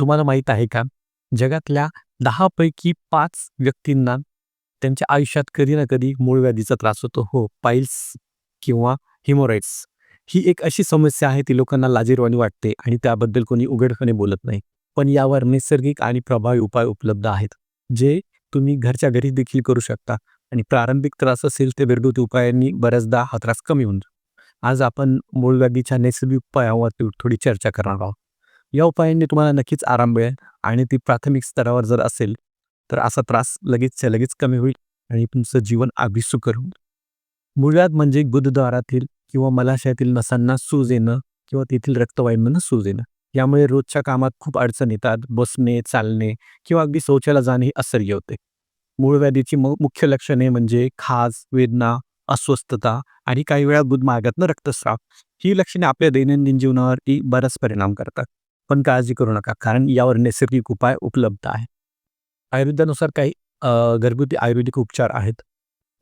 तुम्हाला माहीत आहे का? जगातल्या दहापैकी पाच व्यक्तींना त्यांच्या आयुष्यात कधी ना कधी मूळव्याधीचा त्रास होतो. हो, पाईल्स किंवा हिमोराईड्स ही एक अशी समस्या आहे ती लोकांना लाजिरवाणी वाटते आणि त्याबद्दल कोणी उघडपणे बोलत नाही. पण यावर नैसर्गिक आणि प्रभावी उपाय उपलब्ध आहेत, जे तुम्ही घरच्या घरी देखील करू शकता आणि प्रारंभिक त्रास असेल ते घरगुती उपायांनी बऱ्याचदा हा त्रास कमी होऊन आज आपण मूळव्याधीच्या नैसर्गिक उपायावर थोडी चर्चा करणार आहोत. या उपायांनी तुम्हाला नक्कीच आराम मिळेल आणि ती प्राथमिक स्तरावर जर असेल, तर असा त्रास लगेचच्या लगेच कमी होईल आणि तुमचं जीवन अगदी सुकर होईल. मूळव्याध म्हणजे गुदद्वारातील किंवा मलाशयातील नसांना सूज येणं किंवा तेथील रक्तवाहिन्यांना सूज येणं. यामुळे रोजच्या कामात खूप अडचण येतात. बसणे, चालणे किंवा अगदी शौचाला जाणे हे असह्य होते. मूळव्याधीची म मुख्य लक्षणे म्हणजे खाज, वेदना, अस्वस्थता आणि काही वेळा गुदमार्गातनं रक्तस्राव. ही लक्षणे आपल्या दैनंदिन जीवनावरती बराच परिणाम करतात. पण काळजी करू नका, कारण यावर नैसर्गिक उपाय उपलब्ध आहे. आयुर्वेदानुसार काही घरगुती आयुर्वेदिक उपचार आहेत.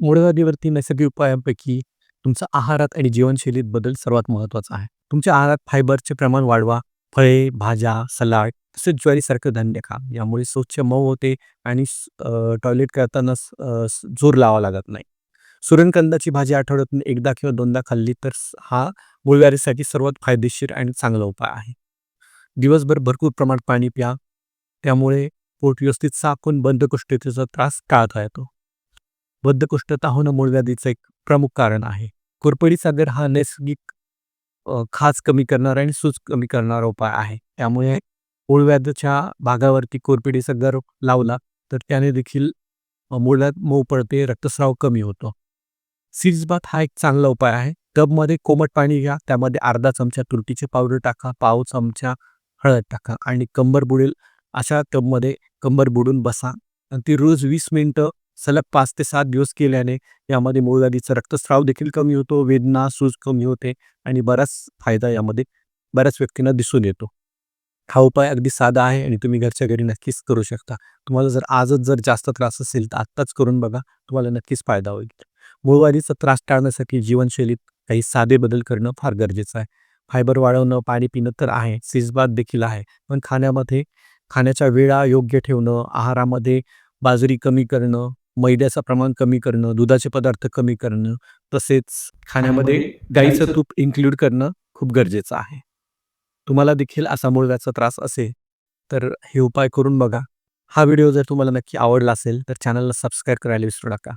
मूळव्याधीवरती नैसर्गिक उपायांपैकी तुमचा आहारात आणि जीवनशैलीत बदल सर्वात महत्त्वाचा आहे. तुमच्या आहारात फायबरचे प्रमाण वाढवा. फळे, भाज्या, सलाड तसेच ज्वारीसारखं धान्य खा. यामुळे स्वच्छ मऊ होते आणि टॉयलेट करताना जोर लावा लागत नाही. सुरणकंदाची भाजी आठवड्यातून एकदा किंवा दोनदा खाल्ली तर हा मूळव्याधीसाठी सर्वात फायदेशीर आणि चांगला उपाय आहे. दिवसभर भरपूर प्रमाणात पाणी प्या. त्यामुळे पोट व्यवस्थित साफ होऊन बद्धकोष्ठतेचा त्रास टाळता येतो. बद्धकोष्ठता होणं मूळव्याधीचं एक प्रमुख कारण आहे. कोरफडीचा गर हा नैसर्गिक खाज कमी करणारा आणि सूज कमी करणारा उपाय आहे. त्यामुळे मूळव्याधीच्या भागावरती कोरपिडीचा गर लावला तर त्याने देखील मूळव्याध मऊ पडते, रक्तस्राव कमी होतो. सील्सबाथ हा एक चांगला उपाय आहे. टबमध्ये कोमट पाणी घ्या. त्यामध्ये अर्धा चमचा तुरटीचे पावडर टाका, पाव चमचा हळद टाका आणि कंबर बुडेल अशा टबमध्ये कंबर बुडून बसा आणि ती रोज वीस मिनटं सलग पाच ते सात दिवस केल्याने यामध्ये मूळगादीचा रक्तस्राव देखील कमी होतो, वेदना, सूज कमी होते आणि बराच फायदा यामध्ये बऱ्याच व्यक्तींना दिसून येतो. हा उपाय अगदी साधा आहे आणि तुम्ही घरच्या घरी नक्कीच करू शकता. तुम्हाला जर आजच जर जास्त त्रास असेल तर आत्ताच करून बघा. तुम्हाला नक्कीच फायदा होईल. मूळवादीचा त्रास टाळण्यासाठी जीवनशैलीत काही साधे बदल करणं फार गरजेचं आहे. फायबर वाढवणं, पाणी पिणं तर आहे, सील्सबाथ देखील आहे. पण खाण्यामध्ये खाण्याच्या वेळा योग्य ठेवणं, आहारामध्ये बाजरी कमी करणं, मैद्याचं प्रमाण कमी करणं, दुधाचे पदार्थ कमी करणं, तसेच खाण्यामध्ये गाईचं तूप इन्क्लूड करणं खूप गरजेचं आहे. तुम्हाला देखील असा मूळव्याधीचा त्रास असेल तर हे उपाय करून बघा. हा व्हिडिओ जर तुम्हाला नक्की आवडला असेल तर चॅनलला सबस्क्राईब करायला विसरू नका.